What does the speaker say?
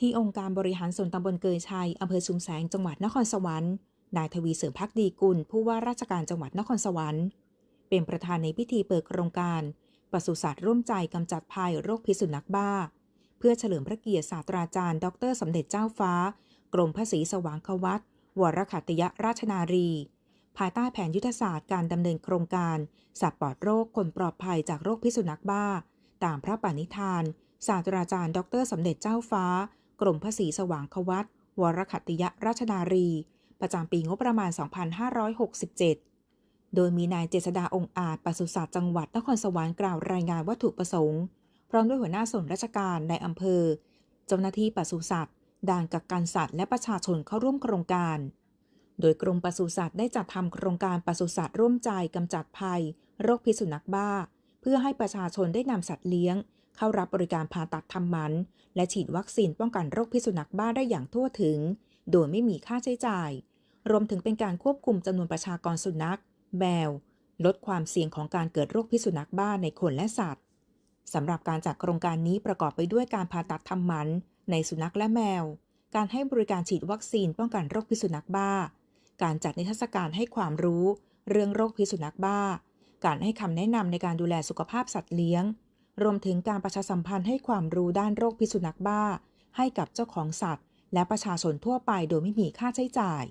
ที่องค์การบริหารส่วนตำบลเกยชัยอำเภอชุมแสงจังหวัดนครสวรรค์นายทวีเสริมพักดีกุลผู้ว่าราชการจังหวัดนครสวรรค์ เป็นประธานในพิธีเปิดโครงการปศุสัตว์ร่วมใจกำจัดภัยโรคพิษสุนัขบ้า เพื่อเฉลิมพระเกียรติศาสตราจารย์ ดร สมเด็จเจ้าฟ้า กรมพระศรีสว่างควัตวรขัตยราชนารี ภายใต้แผนยุทธศาสตร์การดำเนินโครงการ สัตว์ปลอดโรคคนปลอดภัยจากโรคพิษสุนัขบ้า ตามพระปณิธานศาสตราจารย์ ดร สมเด็จเจ้าฟ้า กรมพระศรีสว่างควัตวรขัตติยราชนารี ประจำปีงบประมาณ 2567 โดยมีนายเจษดาองค์อาจปศุสัตว์จังหวัดนครสวรรค์กล่าวรายงานวัตถุประสงค์ พร้อมด้วยหัวหน้าส่วนราชการในอำเภอ เจ้าหน้าที่ปศุสัตว์ด่านกักกันสัตว์และประชาชนเข้าร่วมโครงการ โดยกรมปศุสัตว์ได้จัดทำโครงการปศุสัตว์ร่วมใจกำจัดภัย โรคพิษสุนัขบ้า เพื่อให้ประชาชนได้นำสัตว์เลี้ยง เข้ารับบริการผ่าตัดทำหมัน และฉีดวัคซีนป้องกันโรคพิษสุนัขบ้าได้อย่างทั่วถึง โดยไม่มีค่าใช้จ่าย รวมถึงเป็นการควบคุมจำนวนประชากรสุนัข แมว ลดความเสี่ยงของการเกิดโรคพิษสุนัขบ้าในคนและสัตว์สำหรับการจัดโครงการนี้ประกอบไปด้วยการผ่าตัดทำหมัน ในสุนัขและแมว การให้บริการฉีดวัคซีนป้องกันโรคพิษสุนัขบ้า การจัดนิทรรศการให้ความรู้ เรื่องโรคพิษสุนัขบ้า การให้คำแนะนำในการดูแลสุขภาพสัตว์เลี้ยง รวมถึงการประชาสัมพันธ์ให้ความรู้ด้านโรคพิษสุนัขบ้า ให้กับเจ้าของสัตว์ และประชาชนทั่วไปโดยไม่มีค่าใช้จ่าย